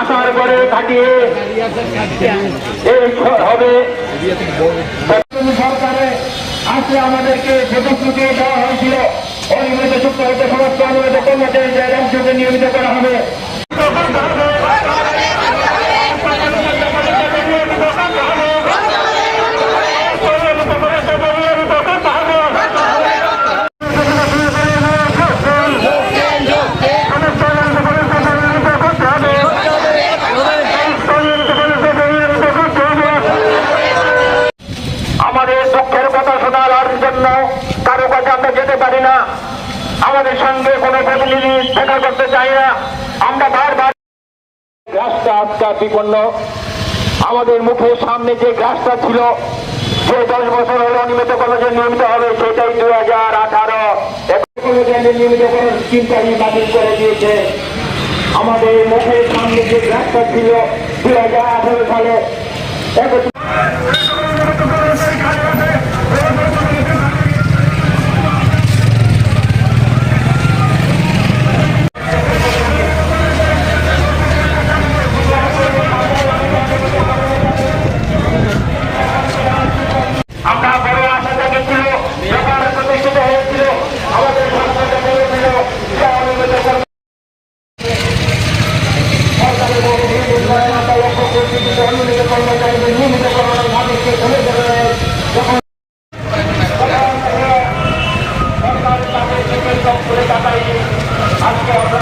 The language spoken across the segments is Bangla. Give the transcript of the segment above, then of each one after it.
আসার পরে থাকিয়ে হবে। সরকারে আজকে আমাদেরকে প্রতিশ্রুতি দেওয়া হয়েছিল। অনিয়মিত চুক্তি হতে সমস্ত অনুমিত কর্মচারীদের রাজ্যকে নিয়মিত করা হবে আমাদের দুঃখের কথা শোনার জন্য কারও কাছে আমরা যেতে পারি আমাদের সঙ্গে কোনো প্রতিনিধি দেখা করতে চাই না। আমরা বারবার গ্রাসটা আজকা বিপন্ন। আমাদের মুখের সামনে যে গ্রাসটা ছিল, যে দশ বছর হলো নিয়মিত কলেজে নিয়মিত হবে, সেটাই দু হাজার আঠারো বাতিল করে দিয়েছে। আমাদের মুখের সামনে যে গ্রাসটা ছিল দু হাজার আঠারো সালে একত্রিশ আমরা বড় আশা দেখেছিল সরকার প্রতিষ্ঠিত হয়েছিল আমাদের সরকারটা বলেছিল যে অনিয়মিত কর্ম- সরকারের বড় ভুল বুঝলেন, আমরা লক্ষ্য করছি কিন্তু অনিয়মিত কর্মচারীদের নিয়মিত করার মানুষকে ফেলে দেবে যখন সরকার তাদের নিজের দপ্তরে তাকায়নি আজকে আমরা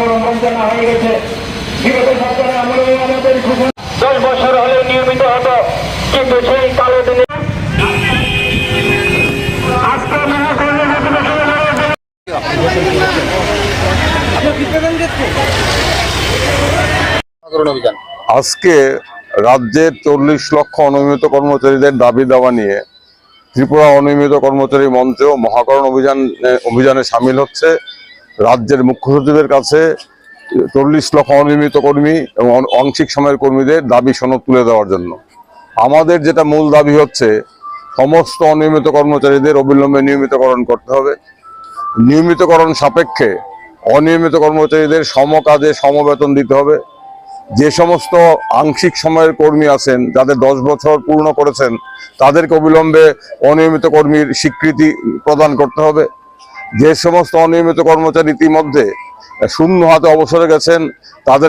কর্মচারীর হয়ে গেছে। বিগত সরকারের আমলে আমাদের সুফল দশ বছর হলে নিয়মিত হতো কিন্তু সেই কালো দিনে আজকে রাজ্যের চল্লিশ লক্ষ অনিয়মিত কর্মচারীদের দাবি দাওয়া নিয়ে ত্রিপুরা অনিয়মিত কর্মচারী মঞ্চ মহাকরণ অভিযান অভিযানে সামিল হচ্ছে। রাজ্যের মুখ্য সচিবের কাছে চল্লিশ লক্ষ অনিয়মিত কর্মী এবং আংশিক সময়ের কর্মীদের দাবি সনদ তুলে দেওয়ার জন্য। আমাদের যেটা মূল দাবি হচ্ছে, সমস্ত অনিয়মিত কর্মচারীদের অবিলম্বে নিয়মিতকরণ করতে হবে। নিয়মিতকরণ সাপেক্ষে অনিয়মিত কর্মচারীদের সমকাজে সমবেতন দিতে হবে। যে সমস্ত আংশিক সময়ের কর্মী আছেন, যাদের দশ বছর পূর্ণ করেছেন, তাদেরকে অবিলম্বে অনিয়মিত কর্মীর স্বীকৃতি প্রদান করতে হবে। যে সমস্ত অনিয়মিত কর্মচারী ইতিমধ্যে শূন্য হাতে অবসরে গেছেন তাদের